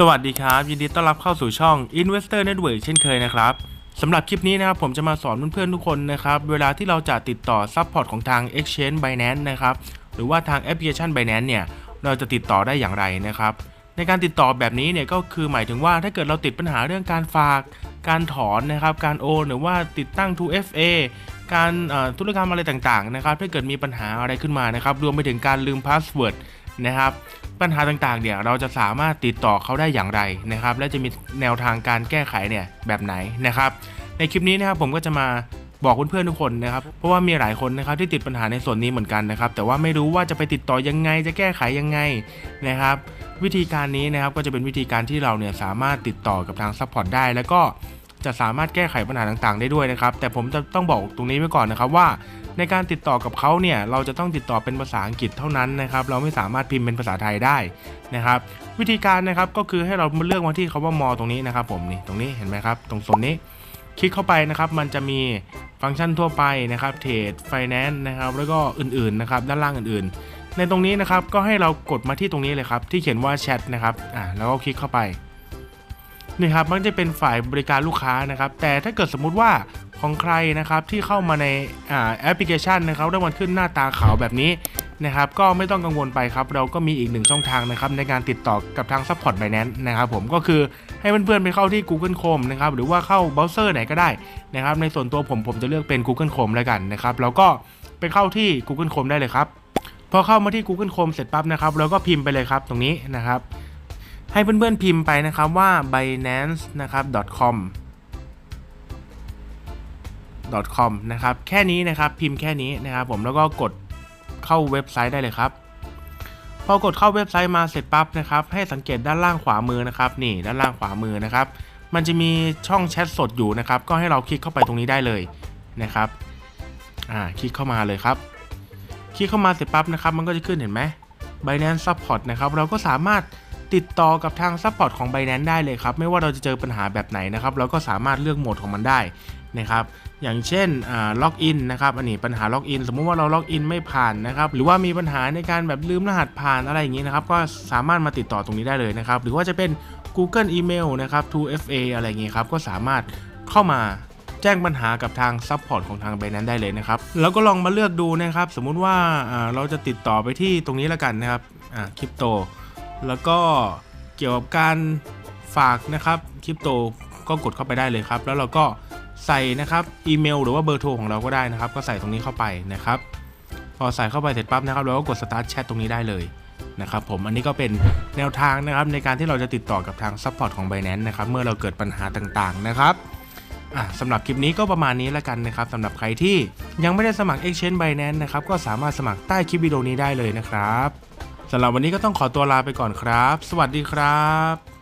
สวัสดีครับ ยินดีต้อนรับเข้าสู่ช่อง Investor Network เช่นเคยนะครับสำหรับคลิปนี้นะครับผมจะมาสอนเพื่อนๆทุกคนนะครับเวลาที่เราจะติดต่อซัพพอร์ตของทาง Exchange Binance นะครับหรือว่าทางแอปพลิเคชัน Binance เนี่ยเราจะติดต่อได้อย่างไรนะครับในการติดต่อแบบนี้เนี่ยก็คือหมายถึงว่าถ้าเกิดเราติดปัญหาเรื่องการฝาก การถอนนะครับการโอนหรือว่าติดตั้ง 2FA การธุรกรรมอะไรต่างๆนะครับถ้าเกิดมีปัญหาอะไรขึ้นมานะครับรวมไปถึงการลืมพาสเวิร์ด นะครับ ปัญหาต่างๆเนี่ยเราจะสามารถติดต่อเขาได้อย่างไรนะครับ และจะมีแนวทางการแก้ไขเนี่ยแบบไหนนะครับ ในคลิปนี้นะครับผมก็จะมาบอกเพื่อนๆทุกคนนะครับ เพราะว่ามีหลายคนนะครับที่ติดปัญหาในส่วนนี้เหมือนกันนะครับ แต่ว่าไม่รู้ว่าจะไปติดต่อยังไงจะแก้ไขยังไงนะครับ วิธีการนี้นะครับก็จะเป็นวิธีการที่เราเนี่ยสามารถติดต่อกับทางซัพพอร์ตได้ แล้วก็ จะสามารถแก้ไขปัญหาต่างๆ ได้ด้วยนะครับ แต่ผมจะต้องบอกตรงนี้ไว้ก่อนนะครับว่า ในการติดต่อกับเขาเนี่ยเราจะต้องติดต่อเป็นภาษาอังกฤษเท่านั้นนะครับ เราไม่สามารถพิมพ์เป็นภาษาไทยได้นะครับ วิธีการนะครับก็คือให้เราเลือกมาที่คาว่ามอตรงนี้นะครับ ผมนี่ตรงนี้เห็นไหมครับตรงโซนนี้ คลิกเข้าไปนะครับ มันจะมีฟังก์ชันทั่วไปนะครับเทรดไฟแนนซ์นะครับ แล้วก็อื่นๆนะครับด้านล่างอื่นๆ ในตรงนี้นะครับก็ให้เรากดมาที่ตรงนี้เลยครับที่เขียนว่าแชทนะครับอ่าแล้วก็คลิกเข้าไป นี่ครับมันจะเป็นฝ่ายบริการลูกค้านะครับ แต่ถ้าเกิดสมมุติว่าของใครนะครับที่เข้ามาในแอปพลิเคชันนะครับแล้วมันขึ้นหน้าตาขาวแบบนี้นะครับก็ไม่ต้องกังวลไปครับ เราก็มีอีกหนึ่งช่องทางนะครับในการติดต่อกับทาง Support Binance นะครับผมก็คือให้เพื่อนๆไปเข้าที่ Google Chrome นะครับหรือว่าเข้าเบราว์เซอร์ไหนก็ได้นะครับในส่วนตัวผมผมจะเลือกเป็น Google Chrome แล้วกันนะครับแล้วก็ไปเข้าที่ Google Chrome ได้เลยครับพอเข้ามาที่ Google Chrome เสร็จปั๊บนะครับเราก็พิมพ์ไปเลยครับตรงนี้นะครับ ให้เพื่อนๆพิมพ์ไปนะครับว่า binance นะครับ .com .com นะครับ แค่นี้นะครับ พิมพ์แค่นี้นะครับ ผมแล้วก็กดเข้าเว็บไซต์ได้เลยครับ พอกดเข้าเว็บไซต์มาเสร็จปั๊บนะครับ ให้สังเกตด้านล่างขวามือนะครับ นี่ด้านล่างขวามือนะครับ มันจะมีช่องแชทสดอยู่นะครับ ก็ให้เราคลิกเข้าไปตรงนี้ได้เลยนะครับ อ่า คลิกเข้ามาเลยครับ คลิกเข้ามาเสร็จปั๊บนะครับ มันก็จะขึ้นเห็นไหม Binance Support นะครับ เราก็สามารถ ติดต่อกับทาง Support ของ Binance ได้เลยครับ ไม่ว่าเราจะเจอปัญหาแบบไหนนะครับ เราก็สามารถเลือกโหมดของมันได้นะครับ อย่างเช่นล็อกอินนะครับ อันนี้ปัญหาล็อกอิน สมมุติว่าเราล็อกอินไม่ผ่านนะครับ หรือว่ามีปัญหาในการแบบลืมรหัสผ่านอะไรอย่างนี้นะครับ ก็สามารถมาติดต่อตรงนี้ได้เลยนะครับ หรือว่าจะเป็น Google Email นะครับ 2FA อะไรอย่างนี้ครับ ก็สามารถเข้ามาแจ้งปัญหากับทางซัพพอร์ตของทาง b บนั้นได้เลยนะครับ แล้วก็ลองมาเลือกดูนะครับ สมมุติว่าเราจะติดต่อไปที่ตรงนี้แล้วกันนะครับคริปโต แล้วก็เกี่ยวกับการฝากนะครับคริปโตก็กดเข้าไปได้เลยครับ แล้วเราก็ใส่นะครับอีเมลหรือว่าเบอร์โทรของเราก็ได้นะครับ ก็ใส่ตรงนี้เข้าไปนะครับ พอใส่เข้าไปเสร็จปั๊บนะครับเราก็กด start chat ตรงนี้ได้เลยนะครับผมอันนี้ก็เป็นแนวทางนะครับในการที่เราจะติดต่อกับทางซัพพอร์ตของ Binance นะครับเมื่อเราเกิดปัญหาต่างๆนะครับสำหรับคลิปนี้ก็ประมาณนี้แล้วกันนะครับสำหรับใครที่ยังไม่ได้สมัคร Exchange Binance นะครับก็สามารถสมัครใต้คลิปวิดีโอนี้ได้เลยนะครับ สำหรับวันนี้ก็ต้องขอตัวลาไปก่อนครับ สวัสดีครับ